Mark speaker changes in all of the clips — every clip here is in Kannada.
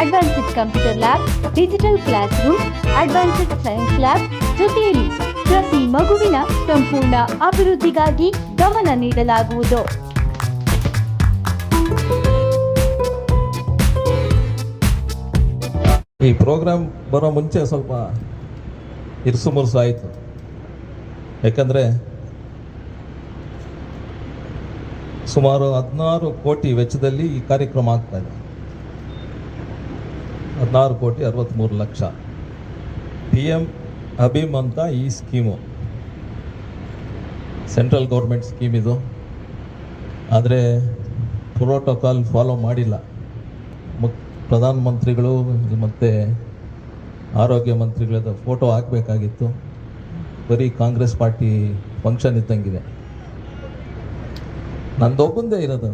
Speaker 1: Advanced computer lab digital classroom advanced science lab ಜೊತೆಯಲ್ಲಿ ಪ್ರತಿ ಮಗುವಿನ ಸಂಪೂರ್ಣ ಅಭಿವೃದ್ಧಿಗಾಗಿ ಗಮನ ನೀಡಲಾಗುವುದು.
Speaker 2: ಈ ಪ್ರೋಗ್ರಾಮ್ ಬರೋ ಮುಂಚೆ ಸ್ವಲ್ಪ ಇರ್ಸು ಮುರ್ಸು ಆಯಿತು. ಯಾಕಂದರೆ ಸುಮಾರು ಹದಿನಾರು ಕೋಟಿ ವೆಚ್ಚದಲ್ಲಿ ಈ ಕಾರ್ಯಕ್ರಮ ಆಗ್ತಾ ಹದಿನಾರು ಕೋಟಿ ಅರವತ್ತ್ಮೂರು ಲಕ್ಷ. ಪಿ ಎಂ ಅಭಿಮ್ ಅಂತ ಈ ಸ್ಕೀಮು. ಸೆಂಟ್ರಲ್ ಗೌರ್ಮೆಂಟ್ ಸ್ಕೀಮ್ ಇದು. ಆದರೆ ಪ್ರೋಟೋಕಾಲ್ ಫಾಲೋ ಮಾಡಿಲ್ಲ. ಮುಕ್, ಪ್ರಧಾನಮಂತ್ರಿಗಳು ಮತ್ತು ಆರೋಗ್ಯ ಮಂತ್ರಿಗಳದ ಫೋಟೋ ಹಾಕಬೇಕಾಗಿತ್ತು. ಬರೀ ಕಾಂಗ್ರೆಸ್ ಪಾರ್ಟಿ ಫಂಕ್ಷನ್ ಇದ್ದಂಗಿದೆ. ನಂದೊಬ್ಬಂದೇ ಇರೋದು.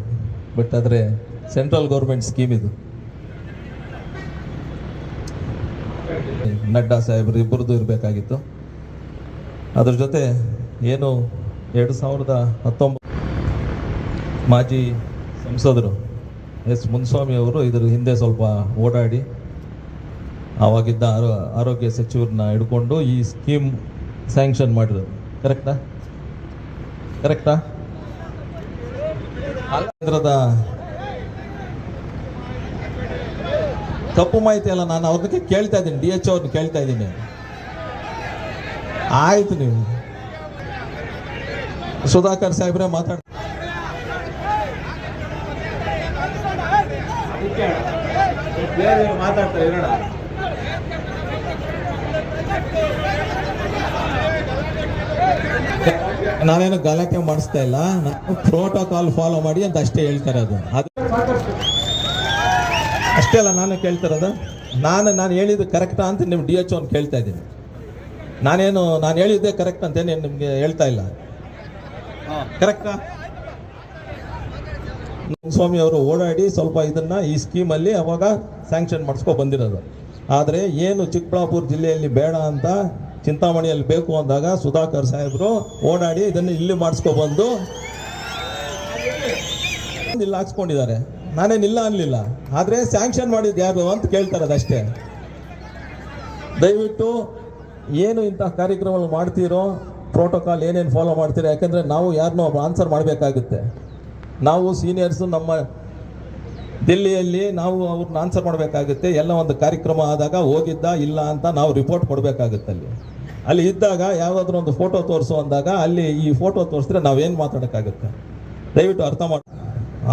Speaker 2: ಬಟ್ ಆದರೆ ಸೆಂಟ್ರಲ್ ಗೌರ್ಮೆಂಟ್ ಸ್ಕೀಮ್ ಇದು. ನಡ್ಡಾ ಸಾಹೇಬ್ರು ಇಬ್ಬರದ್ದು ಇರಬೇಕಾಗಿತ್ತು. ಅದ್ರ ಜೊತೆ ಏನು ಎರಡು ಸಾವಿರದ ಹತ್ತೊಂಬತ್ತು ಮಾಜಿ ಸಂಸದರು ಎಸ್ ಮುನ್ಸ್ವಾಮಿ ಅವರು ಇದ್ರ ಹಿಂದೆ ಸ್ವಲ್ಪ ಓಡಾಡಿ ಆವಾಗಿದ್ದ ಆರೋ, ಆರೋಗ್ಯ ಸಚಿವರನ್ನ ಹಿಡ್ಕೊಂಡು ಈ ಸ್ಕೀಮ್ ಸ್ಯಾಂಕ್ಷನ್ ಮಾಡಿದರು. ಕರೆಕ್ಟಾ? ಕರೆಕ್ಟಾ? ಕೇಂದ್ರದ ತಪ್ಪು ಮಾಹಿತಿ ಅಲ್ಲ, ನಾನು ಅವ್ರದಕ್ಕೆ ಕೇಳ್ತಾ ಇದ್ದೀನಿ, ಡಿ ಎಚ್ ಅವ್ರನ್ನ ಕೇಳ್ತಾ ಇದ್ದೀನಿ. ಆಯ್ತು ನೀವು. ಸುಧಾಕರ್ ಸಾಹೇಬ್ರೆ ಮಾತಾಡ ನಾನೇನು ಗಲಾಟೆ ಮಾಡಿಸ್ತಾ ಇಲ್ಲ, ನಾನು ಪ್ರೋಟೋಕಾಲ್ ಫಾಲೋ ಮಾಡಿ ಅಂತ ಅಷ್ಟೇ ಹೇಳ್ತಾರೆ ಅದು ಅಷ್ಟೇ ಅಲ್ಲ, ನಾನು ಕೇಳ್ತಿರೋದು ನಾನು ನಾನು ಹೇಳಿದ್ದು ಕರೆಕ್ಟಾ ಅಂತ ನಿಮ್ಮ ಡಿ ಎಚ್ ಒನ್ ಕೇಳ್ತಾ ಇದ್ದೀನಿ. ನಾನೇನು ನಾನು ಹೇಳಿದ್ದೆ ಕರೆಕ್ಟ್ ಅಂತೇನು ನಿಮಗೆ ಹೇಳ್ತಾ ಇಲ್ಲ? ಕರೆಕ್ಟಾ ಸ್ವಾಮಿ ಅವರು ಓಡಾಡಿ ಸ್ವಲ್ಪ ಇದನ್ನ ಈ ಸ್ಕೀಮಲ್ಲಿ ಅವಾಗ ಸ್ಯಾಂಕ್ಷನ್ ಮಾಡಿಸ್ಕೊ ಬಂದಿರೋದು. ಆದರೆ ಏನು ಚಿಕ್ಕಬಳ್ಳಾಪುರ ಜಿಲ್ಲೆಯಲ್ಲಿ ಬೇಡ ಅಂತ ಚಿಂತಾಮಣಿಯಲ್ಲಿ ಬೇಕು ಅಂದಾಗ ಸುಧಾಕರ್ ಸಾಹೇಬರು ಓಡಾಡಿ ಇದನ್ನು ಇಲ್ಲಿ ಮಾಡಿಸ್ಕೊ ಬಂದು ಇಲ್ಲಿ ಹಾಕ್ಸ್ಕೊಂಡಿದ್ದಾರೆ. ನಾನೇನಿಲ್ಲ ಅನ್ಲಿಲ್ಲ. ಆದರೆ ಸ್ಯಾಂಕ್ಷನ್ ಮಾಡಿದ್ದು ಯಾರು ಅಂತ ಕೇಳ್ತಾರೆ ಅಷ್ಟೇ ದಯವಿಟ್ಟು ಏನು ಇಂತಹ ಕಾರ್ಯಕ್ರಮಗಳು ಮಾಡ್ತೀರೋ ಪ್ರೋಟೋಕಾಲ್ ಏನೇನು ಫಾಲೋ ಮಾಡ್ತೀರೋ, ಯಾಕಂದ್ರೆ ನಾವು ಯಾರನ್ನೂ ಆನ್ಸರ್ ಮಾಡಬೇಕಾಗುತ್ತೆ. ನಾವು ಸೀನಿಯರ್ಸು ನಮ್ಮ ದಿಲ್ಲಿಯಲ್ಲಿ ನಾವು ಅವ್ರನ್ನ ಆನ್ಸರ್ ಮಾಡಬೇಕಾಗುತ್ತೆ. ಎಲ್ಲ ಒಂದು ಕಾರ್ಯಕ್ರಮ ಆದಾಗ ಹೋಗಿದ್ದ ಇಲ್ಲ ಅಂತ ನಾವು ರಿಪೋರ್ಟ್ ಕೊಡಬೇಕಾಗುತ್ತೆ ಅಲ್ಲಿ. ಅಲ್ಲಿ ಇದ್ದಾಗ ಯಾವುದಾದ್ರೂ ಒಂದು ಫೋಟೋ ತೋರಿಸು ಅಂದಾಗ ಅಲ್ಲಿ ಈ ಫೋಟೋ ತೋರಿಸಿದ್ರೆ ನಾವೇನು ಮಾತಾಡೋಕ್ಕಾಗುತ್ತೆ? ದಯವಿಟ್ಟು ಅರ್ಥ ಮಾಡಿ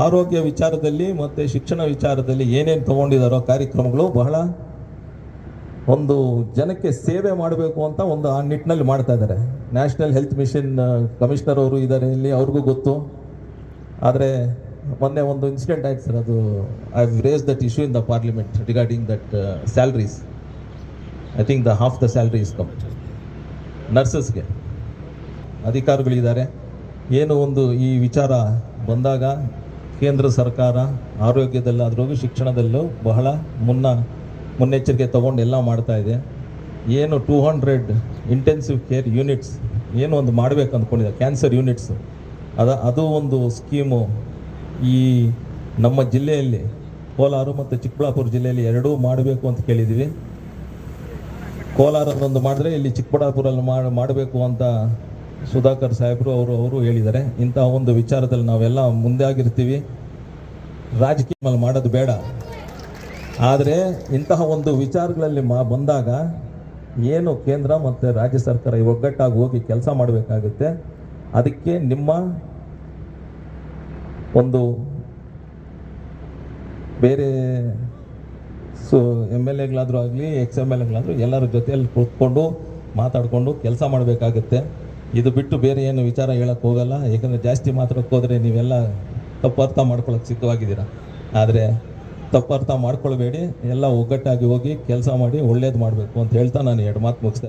Speaker 2: ಆರೋಗ್ಯ ವಿಚಾರದಲ್ಲಿ ಮತ್ತು ಶಿಕ್ಷಣ ವಿಚಾರದಲ್ಲಿ ಏನೇನು ತೊಗೊಂಡಿದ್ದಾರೋ ಕಾರ್ಯಕ್ರಮಗಳು ಬಹಳ ಒಂದು ಜನಕ್ಕೆ ಸೇವೆ ಮಾಡಬೇಕು ಅಂತ ಒಂದು ಆ ನಿಟ್ಟಿನಲ್ಲಿ ಮಾಡ್ತಾ ಇದ್ದಾರೆ. ನ್ಯಾಷನಲ್ ಹೆಲ್ತ್ ಮಿಷನ್ ಕಮಿಷನರ್ ಅವರು ಇದ್ದಾರೆ ಇಲ್ಲಿ, ಅವ್ರಿಗೂ ಗೊತ್ತು. ಆದರೆ ಮೊನ್ನೆ ಒಂದು ಇನ್ಸಿಡೆಂಟ್ ಆಯ್ತು ಸರ್, ಅದು I raise that issue in the parliament regarding that salaries I think the half the salary is come ನರ್ಸಸ್ಗೆ ಅಧಿಕಾರಿಗಳಿದ್ದಾರೆ. ಏನು ಒಂದು ಈ ವಿಚಾರ ಬಂದಾಗ ಕೇಂದ್ರ ಸರ್ಕಾರ ಆರೋಗ್ಯದಲ್ಲಾದ್ರೂ ಶಿಕ್ಷಣದಲ್ಲೂ ಬಹಳ ಮುನ್ನ ಮುನ್ನೆಚ್ಚರಿಕೆ ತಗೊಂಡು ಎಲ್ಲ ಮಾಡ್ತಾ ಇದೆ. ಏನು two hundred intensive care units ಏನು ಒಂದು ಮಾಡಬೇಕು ಅಂದ್ಕೊಂಡಿದೆ ಕ್ಯಾನ್ಸರ್ ಯೂನಿಟ್ಸ್ ಅದ, ಅದು ಒಂದು ಸ್ಕೀಮು ಈ ನಮ್ಮ ಜಿಲ್ಲೆಯಲ್ಲಿ, ಕೋಲಾರ ಮತ್ತು ಚಿಕ್ಕಬಳ್ಳಾಪುರ ಜಿಲ್ಲೆಯಲ್ಲಿ ಎರಡೂ ಮಾಡಬೇಕು ಅಂತ ಕೇಳಿದ್ದೀವಿ. ಕೋಲಾರದೊಂದು ಮಾಡಿದ್ರೆ ಇಲ್ಲಿ ಚಿಕ್ಕಬಳ್ಳಾಪುರಲ್ಲಿ ಮಾಡಿ ಮಾಡಬೇಕು ಅಂತ ಸುಧಾಕರ್ ಸಾಹೇಬರು ಅವರು ಅವರು ಹೇಳಿದ್ದಾರೆ, ಇಂತಹ ಒಂದು ವಿಚಾರದಲ್ಲಿ ನಾವೆಲ್ಲ ಮುಂದೆ ಆಗಿರ್ತೀವಿ. ರಾಜಕೀಯದಲ್ಲಿ ಮಾಡೋದು ಬೇಡ. ಆದರೆ ಇಂತಹ ಒಂದು ವಿಚಾರಗಳಲ್ಲಿ ಮಾ, ಬಂದಾಗ ಏನು ಕೇಂದ್ರ ಮತ್ತು ರಾಜ್ಯ ಸರ್ಕಾರ ಒಗ್ಗಟ್ಟಾಗಿ ಹೋಗಿ ಕೆಲಸ ಮಾಡಬೇಕಾಗುತ್ತೆ. ಅದಕ್ಕೆ ನಿಮ್ಮ ಒಂದು ಬೇರೆ ಸೊ ಎಂ ಎಲ್ ಎಗಳಾದರೂ ಆಗಲಿ, ಎಕ್ಸ್ ಎಂ ಎಲ್ ಎಗಳಾದರೂ ಎಲ್ಲರ ಜೊತೆಯಲ್ಲಿ ಕೂತ್ಕೊಂಡು ಮಾತಾಡಿಕೊಂಡು ಕೆಲಸ ಮಾಡಬೇಕಾಗುತ್ತೆ. ಇದು ಬಿಟ್ಟು ಬೇರೆ ಏನು ವಿಚಾರ ಹೇಳಕ್ಕೆ ಹೋಗಲ್ಲ. ಯಾಕಂದರೆ ಜಾಸ್ತಿ ಮಾತ್ರಕ್ಕೆ ಹೋದರೆ ನೀವೆಲ್ಲ ತಪ್ಪು ಅರ್ಥ ಮಾಡ್ಕೊಳಕ್ಕೆ ಸಿದ್ಧವಾಗಿದ್ದೀರಾ? ಆದರೆ ತಪ್ಪು ಅರ್ಥ ಮಾಡ್ಕೊಳ್ಬೇಡಿ. ಎಲ್ಲ ಒಗ್ಗಟ್ಟಾಗಿ ಹೋಗಿ ಕೆಲಸ ಮಾಡಿ ಒಳ್ಳೇದು ಮಾಡಬೇಕು ಅಂತ ಹೇಳ್ತಾ ನಾನು ಎರಡು ಮಾತು ಮುಗಿಸ್ತೇನೆ